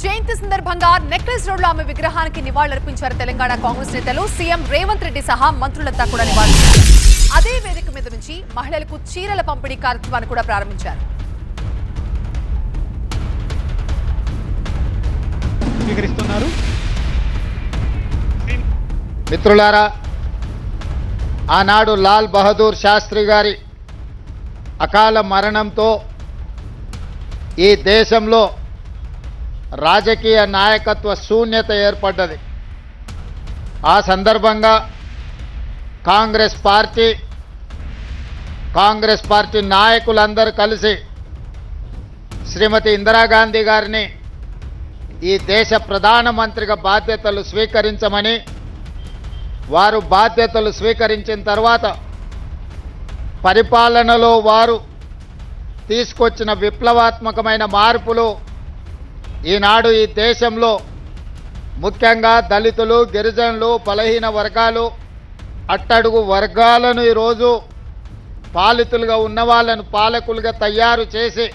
జయంతి సందర్భంగా నెక్లెస్ రోడ్లో ఆమె విగ్రహానికి నివాళులర్పించారు తెలంగాణ కాంగ్రెస్ నేతలు సీఎం రేవంత్ రెడ్డి సహా మంత్రులంతా కూడా నివాళులు అదే వేదిక మీద నుంచి మహిళలకు చీరల పంపిణీ కార్యక్రమాన్ని కూడా ప్రారంభించారు. మిత్రులారా ఆనాడు లాల్ బహదూర్ శాస్త్రి గారి అకాల మరణంతో ఈ దేశంలో రాజకీయ నాయకత్వ శూన్యత ఏర్పడ్డది. ఆ సందర్భంగా కాంగ్రెస్ పార్టీ కాంగ్రెస్ పార్టీ నాయకులందరూ కలిసి శ్రీమతి ఇందిరాగాంధీ గారిని ఈ దేశ ప్రధానమంత్రిగా బాధ్యతలు స్వీకరించమని వారు బాధ్యతలు స్వీకరించిన తర్వాత పరిపాలనలో వారు తీసుకొచ్చిన విప్లవాత్మకమైన మార్పులు ఈనాడు ఈ దేశంలో ముఖ్యంగా దళితులు గిరిజనులు బలహీన వర్గాలు అట్టడుగు వర్గాలను ఈరోజు పాలితులుగా ఉన్న వాళ్ళను పాలకులుగా తయారు చేసి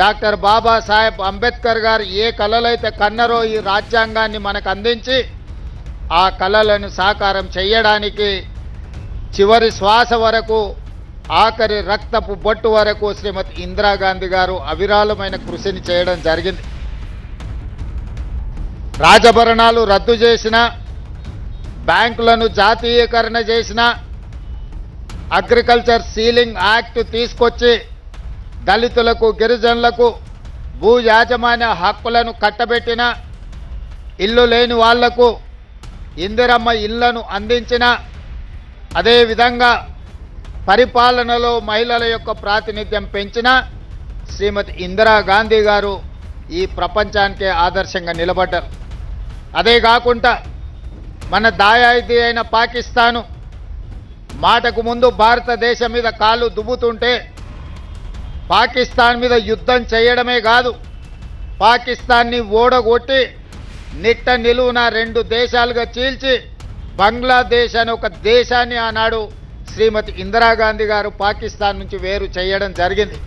డాక్టర్ బాబాసాహెబ్ అంబేద్కర్ గారు ఏ కళలైతే కన్నరో ఈ రాజ్యాంగాన్ని మనకు అందించి ఆ కళలను సాకారం చేయడానికి చివరి శ్వాస వరకు ఆఖరి రక్తపు బొట్టు వరకు శ్రీమతి ఇందిరాగాంధీ గారు అవిరాళమైన కృషిని చేయడం జరిగింది. రాజభరణాలు రద్దు చేసిన బ్యాంకులను జాతీయకరణ చేసిన అగ్రికల్చర్ సీలింగ్ యాక్ట్ తీసుకొచ్చి దళితులకు గిరిజనులకు భూ యాజమాన్య హక్కులను కట్టబెట్టిన ఇల్లు లేని వాళ్ళకు ఇందిరమ్మ ఇళ్ళను అందించిన అదేవిధంగా పరిపాలనలో మహిళల యొక్క ప్రాతినిధ్యం పెంచిన శ్రీమతి ఇందిరాగాంధీ గారు ఈ ప్రపంచానికే ఆదర్శంగా నిలబడ్డారు. అదే కాకుండా మన దాయాది అయిన పాకిస్తాను మాటకు ముందు భారతదేశం మీద కాళ్ళు దుబ్బుతుంటే పాకిస్తాన్ మీద యుద్ధం చేయడమే కాదు పాకిస్తాన్ని ఓడగొట్టి నిట్ట నిలువున రెండు దేశాలుగా చీల్చి బంగ్లాదేశ్ అనే ఒక దేశాన్ని ఆనాడు శ్రీమతి ఇందిరాగాంధీ గారు పాకిస్తాన్ నుంచి వేరు చేయడం జరిగింది.